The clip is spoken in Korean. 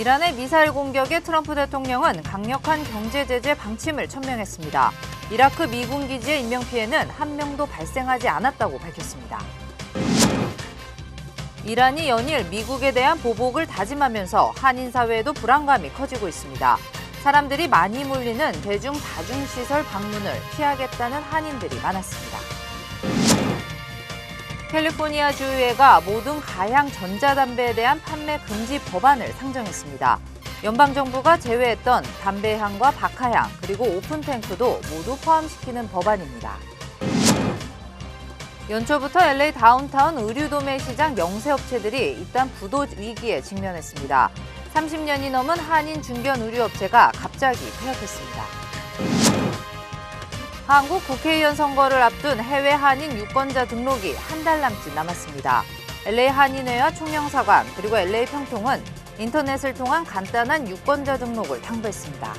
이란의 미사일 공격에 트럼프 대통령은 강력한 경제 제재 방침을 천명했습니다. 이라크 미군 기지의 인명 피해는 한 명도 발생하지 않았다고 밝혔습니다. 이란이 연일 미국에 대한 보복을 다짐하면서 한인 사회에도 불안감이 커지고 있습니다. 사람들이 많이 몰리는 대중 다중 시설 방문을 피하겠다는 한인들이 많았습니다. 캘리포니아 주의회가 모든 가향 전자담배에 대한 판매 금지 법안을 상정했습니다. 연방정부가 제외했던 담배향과 박하향 그리고 오픈탱크도 모두 포함시키는 법안입니다. 연초부터 LA 다운타운 의류도매 시장 영세업체들이 일단 부도 위기에 직면했습니다. 30년이 넘은 한인 중견 의류업체가 갑자기 폐업했습니다. 한국 국회의원 선거를 앞둔 해외 한인 유권자 등록이 한 달 남짓 남았습니다. LA 한인회와 총영사관 그리고 LA 평통은 인터넷을 통한 간단한 유권자 등록을 당부했습니다.